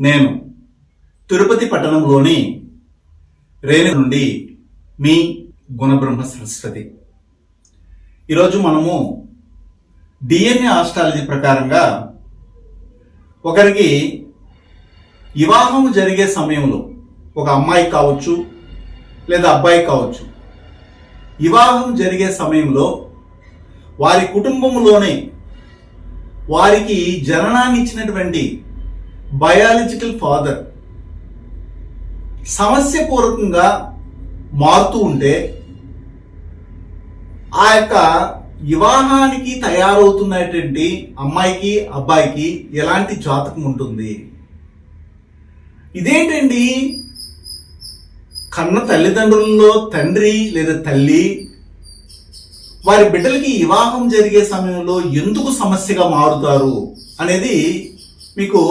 నేను తిరుపతి పట్టణంలోని రేణు నుండి మీ గుణబ్రహ్మ సరస్వతి. ఈరోజు మనము డిఎన్ఏ ఆస్ట్రాలజీ ప్రకారంగా ఒకరికి వివాహం జరిగే సమయంలో ఒక అమ్మాయి కావచ్చు లేదా అబ్బాయి కావచ్చు వివాహం జరిగే సమయంలో వారి కుటుంబంలోనే వారికి జననాన్ని ఇచ్చినటువంటి బయాలజికల్ ఫాదర్. సమస్యపూర్వకంగా మారుతూ ఉంటే ఆ యొక్క వివాహానికి తయారవుతున్నటువంటి అమ్మాయికి అబ్బాయికి ఎలాంటి జాతకం ఉంటుంది? ఇదేంటండి? కన్న తల్లిదండ్రుల్లో తండ్రి లేదా తల్లి వారి బిడ్డలకి వివాహం జరిగే సమయంలో ఎందుకు సమస్యగా మారుతారు అనేది మీకు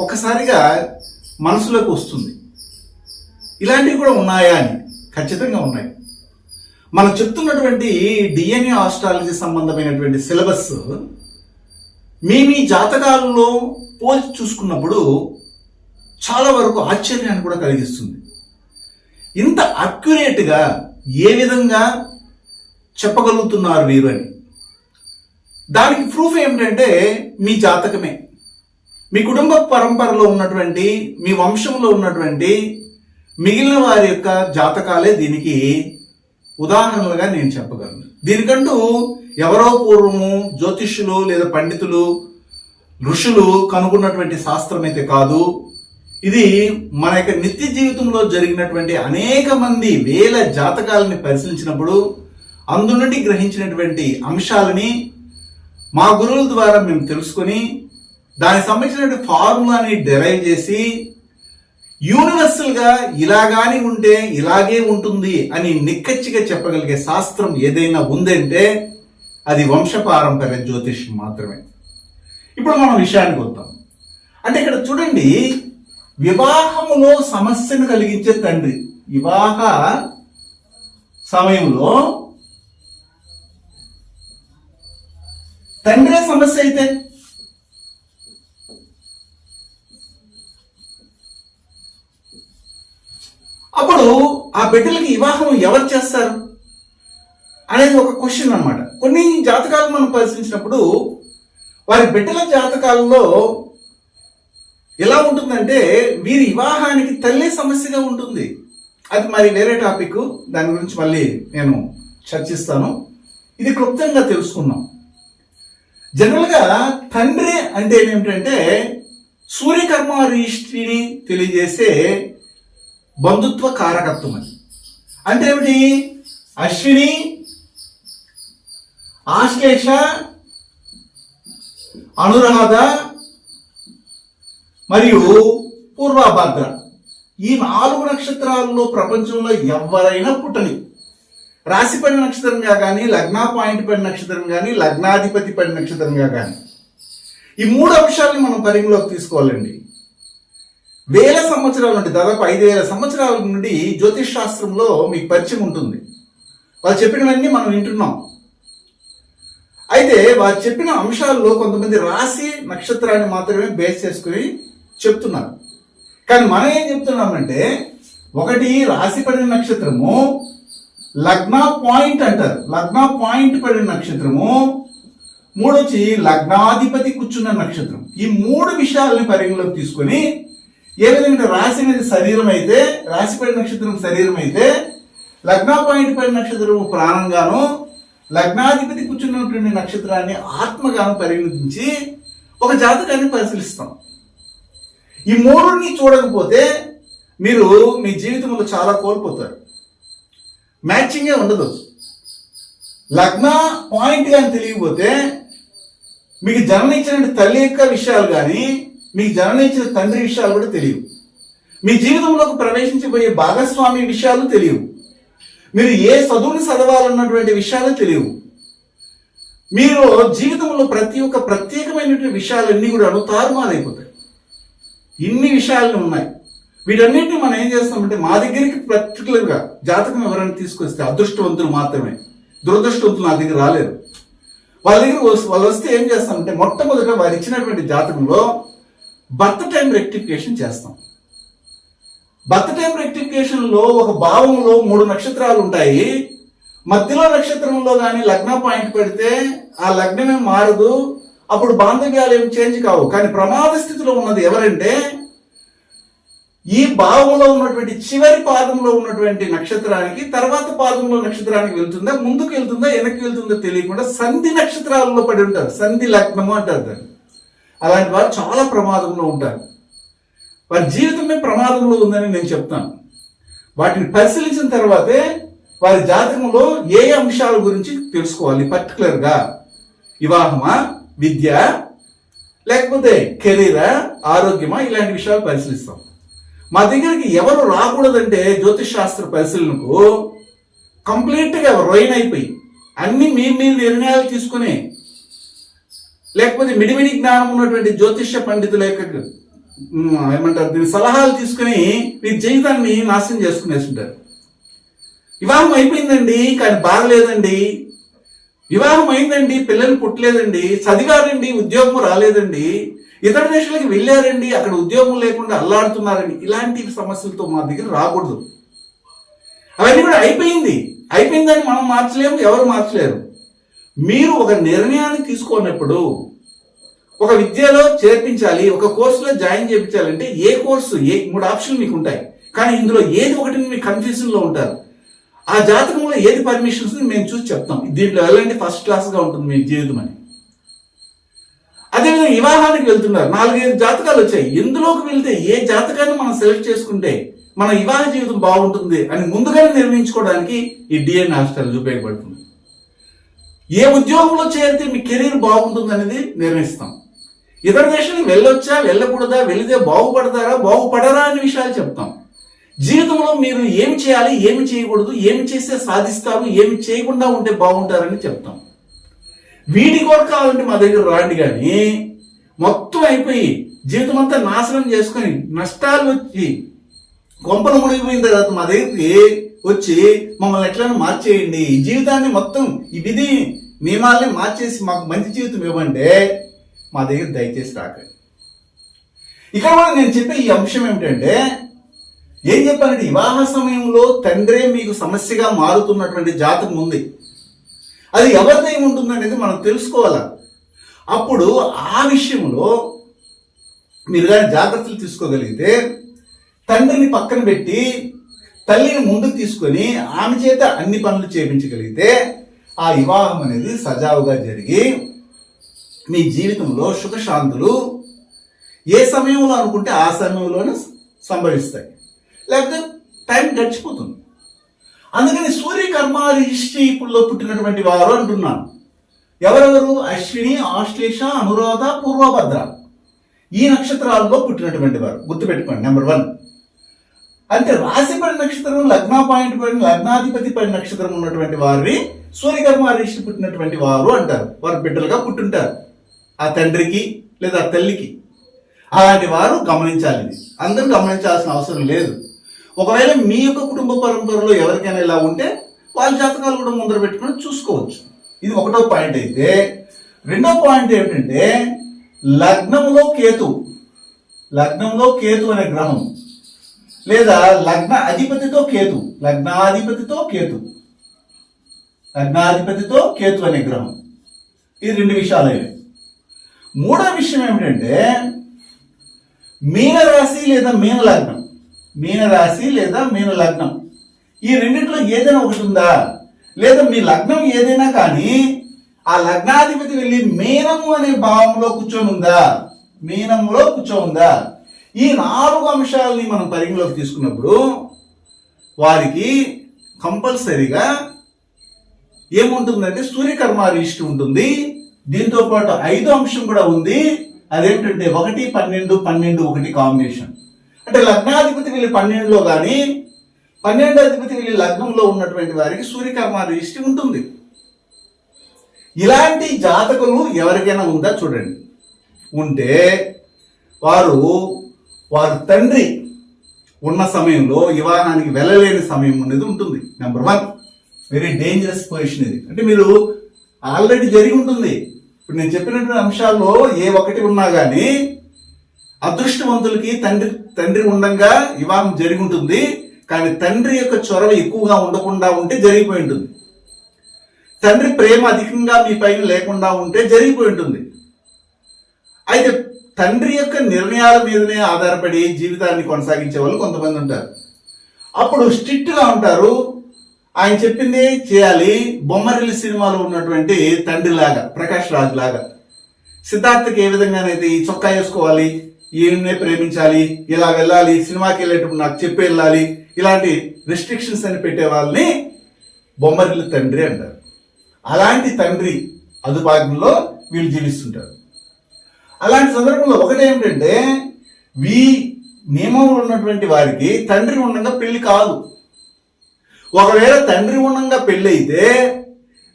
ఒకసారిగా మనసులోకి వస్తుంది. ఇలాంటివి కూడా ఉన్నాయా అని? ఖచ్చితంగా ఉన్నాయి. మనం చెప్తున్నటువంటి డిఎన్ఏ ఆస్ట్రాలజీ సంబంధమైనటువంటి సిలబస్ మీ మీ జాతకాలలో పోల్చి చూసుకున్నప్పుడు చాలా వరకు ఆశ్చర్యాన్ని కూడా కలిగిస్తుంది. ఇంత అక్యురేట్గా ఏ విధంగా చెప్పగలుగుతున్నారు వీరు అని? దానికి ప్రూఫ్ ఏమిటంటే మీ జాతకమే. మీ కుటుంబ పరంపరలో ఉన్నటువంటి మీ వంశంలో ఉన్నటువంటి మిగిలిన వారి యొక్క జాతకాలే దీనికి ఉదాహరణలుగా నేను చెప్పగలను. దీనికంటూ ఎవరో పూర్వము జ్యోతిష్యులు లేదా పండితులు ఋషులు కనుగొన్నటువంటి శాస్త్రం అయితే కాదు. ఇది మన యొక్క నిత్య జీవితంలో జరిగినటువంటి అనేక మంది వేల జాతకాలని పరిశీలించినప్పుడు అందు నుండి గ్రహించినటువంటి అంశాలని మా గురువుల ద్వారా మేము తెలుసుకొని దానికి సంబంధించిన ఫార్ములాని డెరైవ్ చేసి యూనివర్సల్గా ఇలాగాని ఉంటే ఇలాగే ఉంటుంది అని నిక్కచ్చిగా చెప్పగలిగే శాస్త్రం ఏదైనా ఉందంటే అది వంశపారంపర్య జ్యోతిష్యం మాత్రమే. ఇప్పుడు మనం విషయానికి వద్దాం. అంటే ఇక్కడ చూడండి వివాహములో సమస్యను కలిగించే తండ్రి. వివాహ సమయంలో తండ్రే సమస్య అయితే అప్పుడు ఆ బిడ్డలకి వివాహం ఎవరు చేస్తారు? అనేది ఒక క్వశ్చన్ అన్నమాట. కొన్ని జాతకాలు మనం పరిశీలించినప్పుడు వారి బిడ్డల జాతకాలలో ఎలా ఉంటుందంటే వీరి వివాహానికి తల్లి సమస్యగా ఉంటుంది. అది మరి వేరే టాపిక్ దాని గురించి మళ్ళీ నేను చర్చిస్తాను. ఇది క్లుప్తంగా తెలుసుకున్నాం జనరల్గా తండ్రి అంటే ఏమిటంటే సూర్యకర్మ రిజిస్ట్రీని తెలియజేసే బంధుత్వ కారకత్వం అది. అంటే ఏమిటి? అశ్విని ఆశ్లేష అనురాధ మరియు పూర్వభద్ర. ఈ నాలుగు నక్షత్రాల్లో ప్రపంచంలో ఎవరైనా పుట్టని. రాశిపడి నక్షత్రంగా కానీ లగ్న పాయింట్ పడి నక్షత్రం కానీ లగ్నాధిపతి పడి నక్షత్రంగా కానీ ఈ మూడు అంశాలని మనం పరిగణలోకి తీసుకోవాలండి. వేల సంవత్సరాల నుండి దాదాపు ఐదు వేల సంవత్సరాల నుండి జ్యోతిష్ శాస్త్రంలో మీకు పరిచయం ఉంటుంది. వాళ్ళు చెప్పినవన్నీ మనం వింటున్నాం. అయితే వారు చెప్పిన అంశాల్లో కొంతమంది రాశి నక్షత్రాన్ని మాత్రమే బేస్ చేసుకుని చెప్తున్నారు. కానీ మనం ఏం చెప్తున్నామంటే ఒకటి రాశి పడిన నక్షత్రము లగ్న పాయింట్ అంటారు. లగ్న పాయింట్ పడిన నక్షత్రము మూడొచ్చి లగ్నాధిపతి కూర్చున్న నక్షత్రం. ఈ మూడు విషయాలని పరిగణలోకి తీసుకొని ఏ విధంగా రాశి అనేది శరీరం అయితే రాశి నక్షత్రం శరీరం అయితే లగ్న పాయింట్ పడి నక్షత్రం ప్రాణంగాను లగ్నాధిపతి కూర్చున్నటువంటి నక్షత్రాన్ని ఆత్మగాను పరిగణించి ఒక జాతకాన్ని పరిశీలిస్తాం. ఈ మూడుని చూడకపోతే మీరు మీ జీవితంలో చాలా కోల్పోతారు. మ్యాచింగే ఉండదు. లగ్న పాయింట్ కానీ తెలియకపోతే మీకు జన్మనిచ్చిన తల్లి యొక్క విషయాలు కానీ మీకు జననించిన తండ్రి విషయాలు కూడా తెలియవు. మీ జీవితంలోకి ప్రవేశించబోయే భాగస్వామి విషయాలు తెలియవు. మీరు ఏ చదువుని చదవాలన్నటువంటి విషయాలు తెలియవు. మీరు జీవితంలో ప్రతి ఒక్క ప్రత్యేకమైనటువంటి విషయాలన్నీ కూడా తారుమారైపోతాయి ఇన్ని విషయాలు ఉన్నాయి. వీటన్నింటినీ మనం ఏం చేస్తామంటే మా దగ్గరికి పర్టికులర్గా జాతకం ఎవరైనా తీసుకొస్తే అదృష్టవంతులు మాత్రమే. దురదృష్టవంతులు నా దగ్గర రాలేరు వాళ్ళ దగ్గర వాళ్ళు వస్తే ఏం చేస్తామంటే మొట్టమొదట వారు ఇచ్చినటువంటి జాతకంలో బర్త్ టైం రెక్టిఫికేషన్ చేస్తాం. బర్త్ టైం రెక్టిఫికేషన్లో ఒక భావంలో మూడు నక్షత్రాలు ఉంటాయి. మధ్యలో నక్షత్రంలో కానీ లగ్న పాయింట్ పెడితే ఆ లగ్నమే మారదు. అప్పుడు బాంధవ్యాలు ఏం చేంజ్ కావు. కానీ ప్రమాద స్థితిలో ఉన్నది ఎవరంటే ఈ భావంలో ఉన్నటువంటి చివరి పాదంలో ఉన్నటువంటి నక్షత్రానికి తర్వాత పాదంలో నక్షత్రానికి వెళ్తుందా ముందుకు వెళ్తుందా వెనక్కి వెళ్తుందో తెలియకుండా సంధి నక్షత్రాలలో పడి ఉంటారు. సంధి లగ్నము అంటారు దాన్ని. అలాంటి వారు చాలా ప్రమాదంలో ఉంటారు వారి జీవితమే ప్రమాదంలో ఉందని నేను చెప్తాను. వాటిని పరిశీలించిన తర్వాతే వారి జాతకంలో ఏ అంశాల గురించి తెలుసుకోవాలి పర్టికులర్గా? వివాహమా? విద్య? లేకపోతే కెరీరా? ఆరోగ్యమా? ఇలాంటి విషయాలు పరిశీలిస్తాం. మా దగ్గరికి ఎవరు రాకూడదంటే జ్యోతిష్ శాస్త్ర పరిశీలనకు కంప్లీట్గా రొయిన్ అయిపోయి అన్ని మీ మీ నిర్ణయాలు తీసుకుని లేకపోతే మిడిమిడి జ్ఞానం ఉన్నటువంటి జ్యోతిష్య పండితుల యొక్క ఏమంటారు దీని సలహాలు తీసుకుని మీ జీవితాన్ని నాశనం చేసుకునేస్తుంటారు వివాహం అయిపోయిందండి కానీ బాగలేదండి వివాహం అయిందండి పిల్లలు పుట్టలేదండి చదివారండి ఉద్యోగం రాలేదండి. ఇతర దేశాలకు వెళ్ళారండి అక్కడ ఉద్యోగం లేకుండా అల్లాడుతున్నారండి ఇలాంటి సమస్యలతో మా దగ్గర రాకూడదు. అవన్నీ కూడా అయిపోయింది. అయిపోయిందని మనం మార్చలేము ఎవరు మార్చలేరు. మీరు ఒక నిర్ణయాన్ని తీసుకున్నప్పుడు ఒక విద్యలో చేర్పించాలి ఒక కోర్సులో జాయిన్ చేయించాలంటే ఏ కోర్సు ఏ మూడు ఆప్షన్లు మీకు ఉంటాయి కానీ ఇందులో ఏది ఒకటి మీ కన్ఫ్యూజన్లో ఉంటారు. ఆ జాతకంలో ఏది పర్మిషన్స్ మేము చూసి చెప్తాం. దీంట్లో వెళ్ళండి ఫస్ట్ క్లాస్గా ఉంటుంది మీ జీవితం అని. అదేవిధంగా వివాహానికి వెళ్తున్నారు. నాలుగైదు జాతకాలు వచ్చాయి. ఎందులోకి వెళ్తే ఏ జాతకాన్ని మనం సెలెక్ట్ చేసుకుంటే మన వివాహ జీవితం బాగుంటుంది అని ముందుగానే నిర్ణయించుకోవడానికి ఈ డిఎన్ హాస్టల్ ఉపయోగపడుతుంది. ఏ ఉద్యోగంలో చేరితే మీ కెరీర్ బాగుంటుంది అనేది నిర్ణయిస్తాం. ఇతర దేశానికి వెళ్ళొచ్చా వెళ్ళకూడదా వెళితే బాగుపడతారా బాగుపడరా అనే విషయాలు చెప్తాం. జీవితంలో మీరు ఏమి చేయాలి ఏమి చేయకూడదు ఏమి చేస్తే సాధిస్తారు ఏమి చేయకుండా ఉంటే బాగుంటారని చెప్తాం. వీటి కొరకు కావాలంటే మా దగ్గర రాండి కానీ మొత్తం అయిపోయి జీవితం అంతా నాశనం చేసుకొని నష్టాలు వచ్చి కొంపలు మునిగిపోయిన తర్వాత మా దగ్గరికి వచ్చి మమ్మల్ని ఎట్లైనా మార్చేయండి. ఈ జీవితాన్ని మొత్తం ఈ విధి నియమాల్ని మార్చేసి మాకు మంచి జీవితం ఇవ్వండి. మా దగ్గర దయచేసి రాకండి. ఇక్కడ కూడా నేను చెప్పే ఈ అంశం ఏమిటంటే ఏం చెప్పానంటే వివాహ సమయంలో తండ్రే మీకు సమస్యగా మారుతున్నటువంటి జాతకం ఉంది. అది ఎవరిదై ఉంటుందనేది మనం తెలుసుకోవాలి. అప్పుడు ఆ విషయంలో మీరు కానీ జాగ్రత్తలు తీసుకోగలిగితే తండ్రిని పక్కన పెట్టి తల్లిని ముందుకు తీసుకొని ఆమె చేత అన్ని పనులు చేయించగలిగితే ఆ వివాహం అనేది సజావుగా జరిగి మీ జీవితంలో సుఖశాంతులు ఏ సమయంలో అనుకుంటే ఆ సమయంలోనే సంభవిస్తాయి. లేకపోతే టైం గడిచిపోతుంది. అందుకని సూర్యకర్మ రిజిస్ట్రీపుల్లో పుట్టినటువంటి వారు అంటున్నాను ఎవరెవరు? అశ్విని ఆశ్లేష అనురాధ పూర్వభద్ర ఈ నక్షత్రాల్లో పుట్టినటువంటి వారు. గుర్తుపెట్టుకోండి నెంబర్ వన్. అంటే రాశి పడి నక్షత్రం లగ్న పాయింట్ పడిన లగ్నాధిపతి పడి నక్షత్రం ఉన్నటువంటి వారిని సూర్యకర్మ రిషి పుట్టినటువంటి వారు అంటారు. వారు బిడ్డలుగా పుట్టుంటారు. ఆ తండ్రికి లేదా ఆ తల్లికి. అలాంటి వారు గమనించాలి. అందరూ గమనించాల్సిన అవసరం లేదు. ఒకవేళ మీ యొక్క కుటుంబ పరంపరలో ఎవరికైనా ఇలా ఉంటే వాళ్ళ జాతకాలు కూడా ముందర పెట్టుకొని చూసుకోవచ్చు. ఇది ఒకటో పాయింట్ అయితే. రెండో పాయింట్ ఏమిటంటే లగ్నంలో కేతు. లగ్నంలో కేతు అనే గ్రహం. లేదా లగ్న అధిపతితో కేతు లగ్నాధిపతితో కేతు. లగ్నాధిపతితో కేతు అనే గ్రహం. ఈ రెండు విషయాలు. అవి మూడో విషయం ఏమిటంటే మీనరాశి లేదా మీన లగ్నం మీనరాశి లేదా మీన లగ్నం ఈ రెండింటిలో ఏదైనా ఒకటి ఉందా? లేదా మీ లగ్నం ఏదైనా కానీ ఆ లగ్నాధిపతి వెళ్ళి మీనము అనే భావంలో కూర్చొని ఉందా? మీనములో కూర్చొని ఉందా? ఈ నాలుగు అంశాలని మనం పరిగణలోకి తీసుకున్నప్పుడు వారికి కంపల్సరీగా ఏముంటుందంటే సూర్యకర్మారిష్టి ఉంటుంది. దీంతో పాటు ఐదో అంశం కూడా ఉంది. అదేంటంటే ఒకటి పన్నెండు పన్నెండు ఒకటి కాంబినేషన్. అంటే లగ్నాధిపతి వీళ్ళు పన్నెండులో కానీ పన్నెండు అధిపతి వీళ్ళు లగ్నంలో ఉన్నటువంటి వారికి సూర్యకర్మారిష్టి ఉంటుంది. ఇలాంటి జాతకులు ఎవరికైనా ఉందా చూడండి. ఉంటే వారు వారి తండ్రి ఉన్న సమయంలో వివాహానికి వెళ్ళలేని సమయం అనేది ఉంటుంది. Number one very dangerous position ఇది. అంటే మీరు ఆల్రెడీ జరిగి ఉంటుంది. ఇప్పుడు నేను చెప్పినటువంటి అంశాల్లో ఏ ఒక్కటి ఉన్నా కానీ అదృష్టవంతులకి తండ్రి తండ్రి ఉండంగా వివాహం జరిగి ఉంటుంది. కానీ తండ్రి యొక్క చొరవ ఎక్కువగా ఉండకుండా ఉంటే జరిగిపోయి ఉంటుంది. తండ్రి ప్రేమ అధికంగా మీ పైన లేకుండా ఉంటే జరిగిపోయి ఉంటుంది. అయితే తండ్రి యొక్క నిర్ణయాల మీదనే ఆధారపడి జీవితాన్ని కొనసాగించే వాళ్ళు కొంతమంది ఉంటారు. అప్పుడు స్ట్రిక్ట్గా ఉంటారు. ఆయన చెప్పింది చేయాలి. బొమ్మరిల్లి సినిమాలో ఉన్నటువంటి తండ్రి లాగా ప్రకాష్ రాజ్ లాగా. సిద్ధార్థకి ఏ విధంగానైతే ఈ చొక్కా వేసుకోవాలి ఈయన్నే ప్రేమించాలి ఇలా వెళ్ళాలి సినిమాకి వెళ్ళేటప్పుడు నాకు చెప్పి వెళ్ళాలి ఇలాంటి రెస్ట్రిక్షన్స్ అని పెట్టే వాళ్ళని బొమ్మరిల్లి తండ్రి అంటారు. అలాంటి తండ్రి అదుపాగంలో వీళ్ళు జీవిస్తుంటారు. అలాంటి సందర్భంలో ఒకటి ఏమిటంటే వీ నియమంలో ఉన్నటువంటి వారికి తండ్రి ఉండగా పెళ్ళి కాదు. ఒకవేళ తండ్రి ఉండగా పెళ్ళి అయితే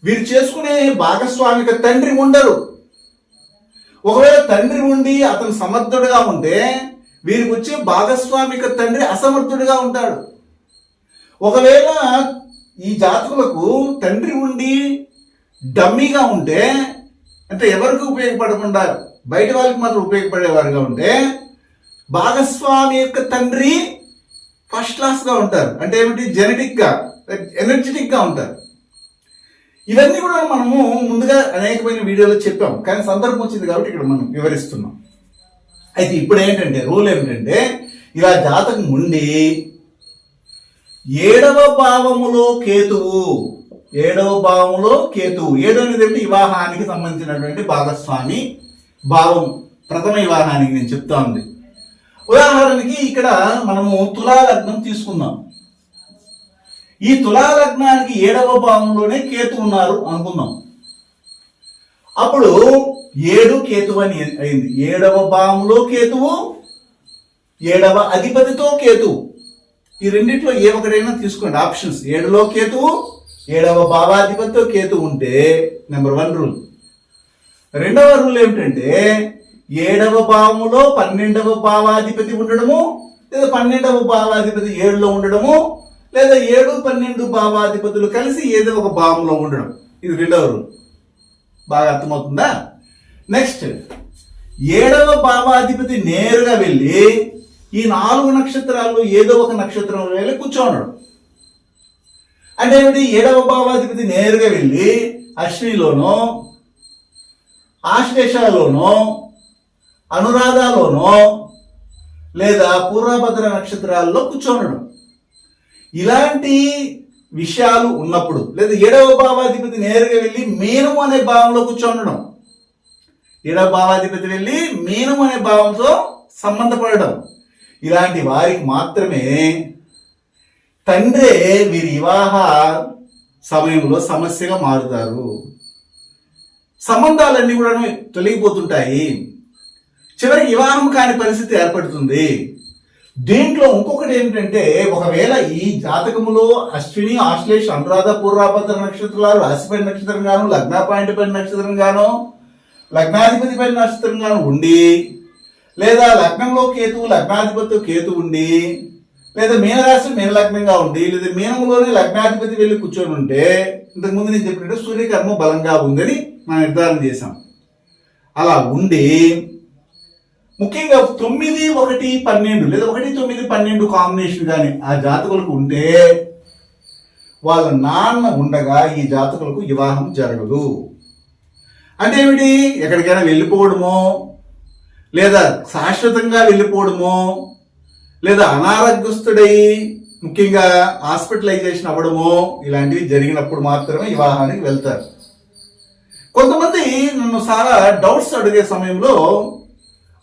వీరు చేసుకునే భాగస్వామిక తండ్రి ఉండరు. ఒకవేళ తండ్రి ఉండి అతను సమర్థుడుగా ఉంటే వీరికి వచ్చే భాగస్వామిక తండ్రి అసమర్థుడిగా ఉంటాడు. ఒకవేళ ఈ జాతకులకు తండ్రి ఉండి డమ్మీగా ఉంటే అంటే ఎవరికి ఉపయోగపడకుండా బయట వాళ్ళకి మాత్రం ఉపయోగపడేవారుగా ఉంటే భాగస్వామి యొక్క తండ్రి ఫస్ట్ క్లాస్గా ఉంటారు. అంటే ఏమిటి? జెనెటిక్గా ఎనర్జెటిక్గా ఉంటారు. ఇవన్నీ కూడా మనము ముందుగా అనేకమైన వీడియోలో చెప్పాం. కానీ సందర్భం వచ్చింది కాబట్టి ఇక్కడ మనం వివరిస్తున్నాం. అయితే ఇప్పుడు ఏంటంటే రూల్ ఏమిటంటే ఇలా జాతకం ఉండి ఏడవ భావములో కేతువు ఏడవ భావములో కేతువు. ఏడు అనేది వివాహానికి సంబంధించినటువంటి భాగస్వామి భావం ప్రథమ వివాహానికి నేను చెప్తా ఉంది. ఉదాహరణకి ఇక్కడ మనము తులా లగ్నం తీసుకుందాం. ఈ తులా లగ్నానికి ఏడవ భావంలోనే కేతు ఉన్నారు అనుకుందాం. అప్పుడు ఏడు కేతు అని అయింది. ఏడవ భావంలో కేతువు ఏడవ అధిపతితో కేతువు ఈ రెండిట్లో ఏ ఒకటైనా తీసుకోండి. ఆప్షన్స్. ఏడులో కేతువు ఏడవ భావాధిపతితో కేతు ఉంటే నెంబర్ వన్ రూల్. రెండవ రూల్ ఏమిటంటే ఏడవ భావములో పన్నెండవ భావాధిపతి ఉండడము లేదా పన్నెండవ భావాధిపతి ఏడులో ఉండడము లేదా ఏడు పన్నెండు భావాధిపతులు కలిసి ఏదో ఒక భావంలో ఉండడం. ఇది రెండవ రూల్. బాగా అర్థమవుతుందా? నెక్స్ట్ ఏడవ భావాధిపతి నేరుగా వెళ్ళి ఈ నాలుగు నక్షత్రాల్లో ఏదో ఒక నక్షత్రంలో వెళ్ళి కూర్చోనడం అంటే ఏమిటి? ఏడవ భావాధిపతి నేరుగా వెళ్ళి అశ్వినిలోనో ఆశ్లేషలోనో అనురాధాలోనో లేదా పూర్వభద్ర నక్షత్రాల్లో కూర్చోనడం. ఇలాంటి విషయాలు ఉన్నప్పుడు లేదా ఏడవ భావాధిపతి నేరుగా వెళ్ళి మీనము అనే భావంలో కూర్చోనడం. ఏడవ భావాధిపతి వెళ్ళి మీనము అనే భావంతో సంబంధపడడం. ఇలాంటి వారికి మాత్రమే తండ్రే వీరి వివాహ సమయంలో సమస్యగా మారుతారు. సంబంధాలన్నీ కూడా తొలగిపోతుంటాయి. చివరికి వివాహం కాని పరిస్థితి ఏర్పడుతుంది. దీంట్లో ఇంకొకటి ఏంటంటే ఒకవేళ ఈ జాతకములో అశ్విని ఆశ్లేష అనురాధ పూర్వాభద్ర నక్షత్రాలు రాశిపై నక్షత్రం గాను లగ్న పాయింట్ పైన నక్షత్రం గాను లగ్నాధిపతి పైన నక్షత్రం గాను ఉండి లేదా లగ్నంలో కేతువు లగ్నాధిపతి కేతు ఉండి లేదా మీనరాశి మీన లగ్నంగా ఉండి లేదా మీనంలోనే లగ్నాధిపతి వెళ్ళి కూర్చొని ఉంటే ఇంతకుముందు నేను చెప్పినట్టు సూర్యకర్మ బలంగా ఉందని మనం నిర్ధారణ చేశాం. అలా ఉండి ముఖ్యంగా తొమ్మిది ఒకటి పన్నెండు లేదా ఒకటి తొమ్మిది పన్నెండు కాంబినేషన్ కానీ ఆ జాతకులకు ఉంటే వాళ్ళ నాన్న ఉండగా ఈ జాతకులకు వివాహం జరగదు. అంటే ఏమిటి? ఎక్కడికైనా వెళ్ళిపోవడమో లేదా శాశ్వతంగా వెళ్ళిపోవడమో లేదా అనారోగ్యస్తుడై ముఖ్యంగా హాస్పిటలైజేషన్ అవ్వడమో ఇలాంటివి జరిగినప్పుడు మాత్రమే వివాహానికి వెళ్తారు. కొంతమంది నన్ను చాలా డౌట్స్ అడిగే సమయంలో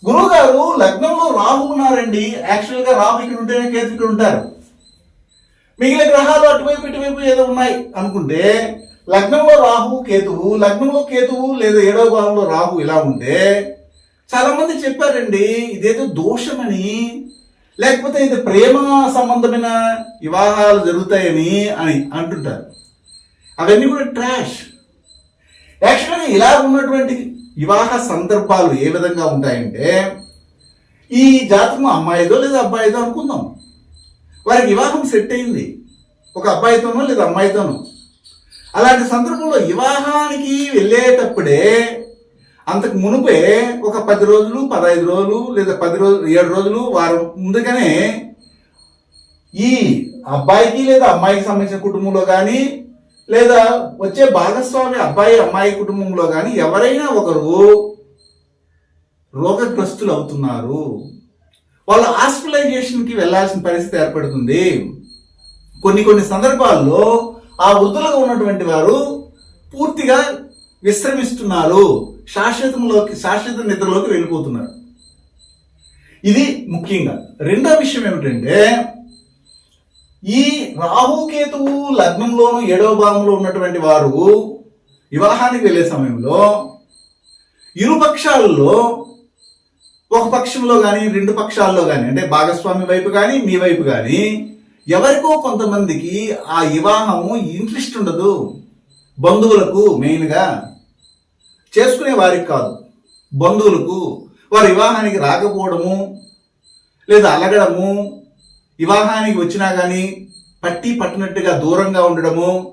గురువుగారు లగ్నంలో రాహు ఉన్నారండి. యాక్చువల్గా రాహు ఇక్కడ ఉంటేనే కేతు ఇక్కడ ఉంటారు. మిగిలిన గ్రహాలు అటువైపు ఇటువైపు ఏదో ఉన్నాయి అనుకుంటే లగ్నంలో రాహు కేతువు లగ్నంలో కేతువు లేదా ఏడవ భావంలో రాహు ఇలా ఉంటే చాలామంది చెప్పారండి ఇదేదో దోషమని. లేకపోతే ఇది ప్రేమ సంబంధమైన వివాహాలు జరుగుతాయని అని అంటుంటారు. అవన్నీ కూడా ట్రాష్ యాక్చువల్గా ఇలా ఉన్నటువంటి వివాహ సందర్భాలు ఏ విధంగా ఉంటాయంటే ఈ జాతకం అమ్మాయిదో లేదా అబ్బాయిదో అనుకుందాం. వారికి వివాహం సెట్ అయింది. ఒక అబ్బాయితోనో లేదా అమ్మాయితోనో. అలాంటి సందర్భంలో వివాహానికి వెళ్ళేటప్పుడే అంతకు మునుపే ఒక పది రోజులు పదహైదు రోజులు లేదా పది రోజులు ఏడు రోజులు వారం ముందుగానే ఈ అబ్బాయికి లేదా అమ్మాయికి సంబంధించిన కుటుంబంలో కానీ లేదా వచ్చే భాగస్వామి అబ్బాయి అమ్మాయి కుటుంబంలో కానీ ఎవరైనా ఒకరు రోగగ్రస్తులు అవుతున్నారు. వాళ్ళు హాస్పిటలైజేషన్కి వెళ్ళాల్సిన పరిస్థితి ఏర్పడుతుంది. కొన్ని కొన్ని సందర్భాల్లో ఆ వృద్ధులుగా ఉన్నటువంటి వారు పూర్తిగా విశ్రమిస్తున్నారు. శాశ్వతంలోకి శాశ్వత నిద్రలోకి వెళ్ళిపోతున్నారు. ఇది ముఖ్యంగా. రెండో విషయం ఏమిటంటే ఈ రాహుకేతువు లగ్నంలోను ఏడవ భాగంలో ఉన్నటువంటి వారు వివాహానికి వెళ్ళే సమయంలో ఇరుపక్షాల్లో ఒక పక్షంలో కానీ రెండు పక్షాల్లో కానీ అంటే భాగస్వామి వైపు కానీ మీ వైపు కానీ ఎవరికో కొంతమందికి ఆ వివాహము ఇంట్రెస్ట్ ఉండదు. బంధువులకు మెయిన్గా చేసుకునే వారికి కాదు. బంధువులకు వారి వివాహానికి రాకపోవడము లేదా అలగడము వివాహానికి వచ్చినా కానీ పట్టి పట్టినట్టుగా దూరంగా ఉండడము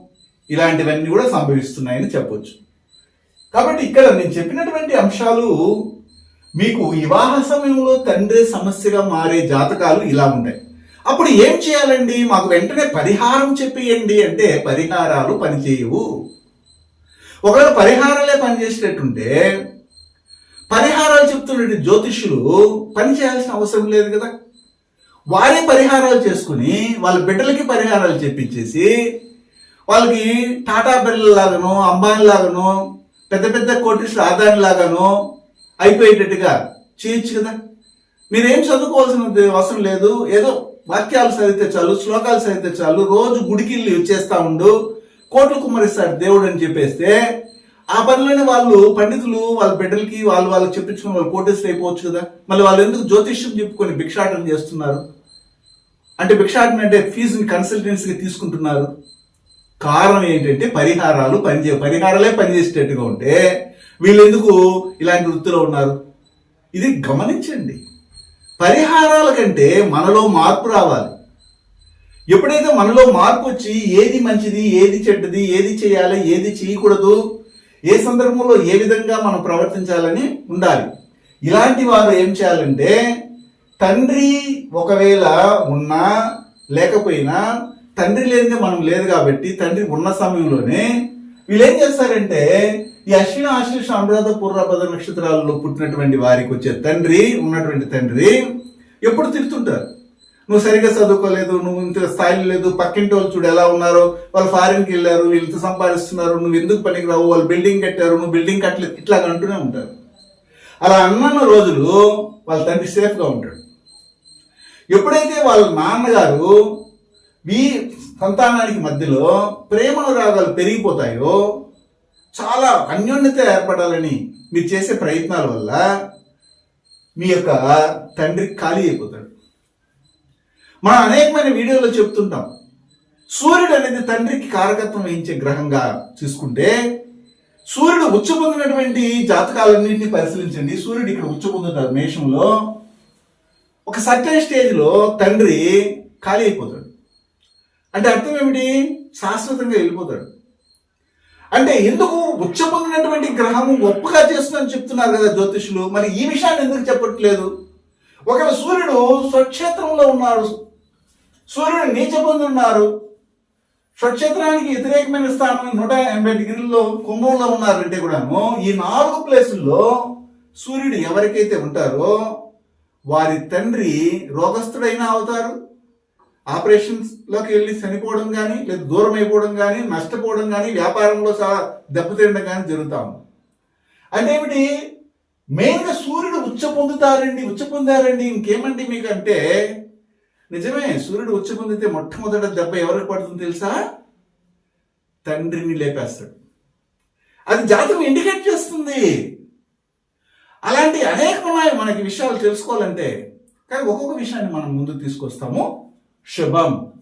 ఇలాంటివన్నీ కూడా సంభవిస్తున్నాయని చెప్పొచ్చు. కాబట్టి ఇక్కడ నేను చెప్పినటువంటి అంశాలు మీకు వివాహ సమయంలో తండ్రి సమస్యగా మారే జాతకాలు ఇలా ఉంటాయి అప్పుడు ఏం చేయాలండి? మాకు వెంటనే పరిహారం చెప్పేయండి అంటే పరిహారాలు పనిచేయవు. ఒకవేళ పరిహారాలే పనిచేసేటట్టుంటే పరిహారాలు చెప్తున్న జ్యోతిష్యులు పని చేయాల్సిన అవసరం లేదు కదా. వారే పరిహారాలు చేసుకుని వాళ్ళ బిడ్డలకి పరిహారాలు చెప్పించేసి వాళ్ళకి టాటా బిర్లలాగానో అంబానీ లాగానో పెద్ద పెద్ద కోటీశ్వర ఆదాని లాగానో అయిపోయేటట్టుగా చేయొచ్చు కదా. మీరేం చదువుకోవాల్సిన అవసరం లేదు. ఏదో వాక్యాలు చదివితే చాలు శ్లోకాలు చదివితే చాలు రోజు గుడికి వెళ్ళి వచ్చేస్తా ఉండు కోట్లు కుమ్మరిస్తాడు దేవుడు అని చెప్పేస్తే ఆ పనిలోనే వాళ్ళు పండితులు వాళ్ళ బిడ్డలకి వాళ్ళు వాళ్ళకి చెప్పించుకుని వాళ్ళు కోటేశ్వరు అయిపోవచ్చు కదా? మళ్ళీ వాళ్ళు ఎందుకు జ్యోతిష్యం చెప్పుకొని భిక్షాటన చేస్తున్నారు? అంటే భిక్షాటన అంటే ఫీజుని కన్సల్టెన్సీగా తీసుకుంటున్నారు. కారణం ఏంటంటే పరిహారాలు పనిచే పరిహారాలే పనిచేసేటట్టుగా ఉంటే వీళ్ళు ఎందుకు ఇలాంటి వృత్తిలో ఉన్నారు? ఇది గమనించండి. పరిహారాల కంటే మనలో మార్పు రావాలి. ఎప్పుడైతే మనలో మార్పు వచ్చి ఏది మంచిది ఏది చెడ్డది ఏది చేయాలి ఏది చేయకూడదు ఏ సందర్భంలో ఏ విధంగా మనం ప్రవర్తించాలని ఉండాలి. ఇలాంటి వారు ఏం చేయాలంటే తండ్రి ఒకవేళ ఉన్నా లేకపోయినా తండ్రి లేనిదే మనం లేదు కాబట్టి తండ్రి ఉన్న సమయంలోనే వీళ్ళు ఏం చేస్తారంటే ఈ అశ్విన ఆశ్లేష అనురాధ పూర్వపద నక్షత్రాలలో పుట్టినటువంటి వారికి వచ్చే తండ్రి ఉన్నటువంటి తండ్రి ఎప్పుడు తిరుగుతుంటారు నువ్వు సరిగ్గా చదువుకోలేదు నువ్వు ఇంత స్థాయిలో లేదు పక్కింటి వాళ్ళు చూడు ఎలా ఉన్నారో వాళ్ళు ఫారిన్కి వెళ్ళారు వీళ్ళు ఇంత సంపాదిస్తున్నారు నువ్వు ఎందుకు పనికి రావు వాళ్ళు బిల్డింగ్ కట్టారు నువ్వు బిల్డింగ్ కట్టలేదు ఇట్లా అంటూనే ఉంటారు. అలా అన్నన్న రోజులు వాళ్ళ తండ్రి సేఫ్గా ఉంటాడు. ఎప్పుడైతే వాళ్ళ నాన్నగారు ఈ సంతానానికి మధ్యలో ప్రేమానురాగాలు పెరిగిపోతాయో చాలా అన్యోన్యత ఏర్పడాలని మీరు చేసే ప్రయత్నాల వల్ల మీ యొక్క తండ్రి ఖాళీ అయిపోతాడు. మనం అనేకమైన వీడియోలో చెప్తుంటాం. సూర్యుడు అనేది తండ్రికి కారకత్వం వహించే గ్రహంగా చూసుకుంటే సూర్యుడు ఉచ్చ పొందినటువంటి జాతకాలన్నింటినీ పరిశీలించండి. సూర్యుడు ఇక్కడ ఉచ్చ పొందుతాడు మేషంలో ఒక సర్టన్ స్టేజ్లో తండ్రి ఖాళీ అయిపోతాడు. అంటే అర్థం ఏమిటి? శాశ్వతంగా వెళ్ళిపోతాడు. అంటే ఎందుకు ఉచ్చ పొందినటువంటి గ్రహము గొప్పగా చేస్తుందని చెప్తున్నారు కదా జ్యోతిషులు మరి ఈ విషయాన్ని ఎందుకు చెప్పట్లేదు? ఒకవేళ సూర్యుడు స్వక్షేత్రంలో ఉన్నాడు సూర్యుడు నీచ పొంది ఉన్నారు స్వక్షేత్రానికి వ్యతిరేకమైన స్థానం నూట ఎనభై డిగ్రీల్లో కుంభంలో ఉన్నారంటే కూడాను ఈ నాలుగు ప్లేసుల్లో సూర్యుడు ఎవరికైతే ఉంటారో వారి తండ్రి రోగస్థుడైనా అవుతారు. ఆపరేషన్స్లోకి వెళ్ళి చనిపోవడం కానీ లేదా దూరం అయిపోవడం కానీ నష్టపోవడం కానీ వ్యాపారంలో సహా దెబ్బతినడం కానీ జరుగుతా ఉంది. అంటే ఏమిటి? మెయిన్గా సూర్యుడు ఉచ్చ పొందుతారండి ఉచ్చ పొందారండి. ఇంకేమండి మీకు అంటే నిజమే సూర్యుడు ఉచ్చ పొందితే మొట్టమొదట దెబ్బ ఎవరికి పడుతుంది తెలుసా? తండ్రిని లేపేస్తాడు. అది జాతకం ఇండికేట్ చేస్తుంది. అలాంటి అనేక ఉన్నాయి మనకి విషయాలు తెలుసుకోవాలంటే కానీ ఒక్కొక్క విషయాన్ని మనం ముందు తీసుకొస్తాము. శుభం.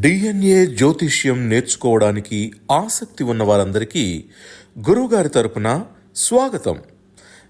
డిఎన్ఏ జ్యోతిష్యం నేర్చుకోవడానికి ఆసక్తి ఉన్న వారందరికీ గురువుగారి తరపున స్వాగతం.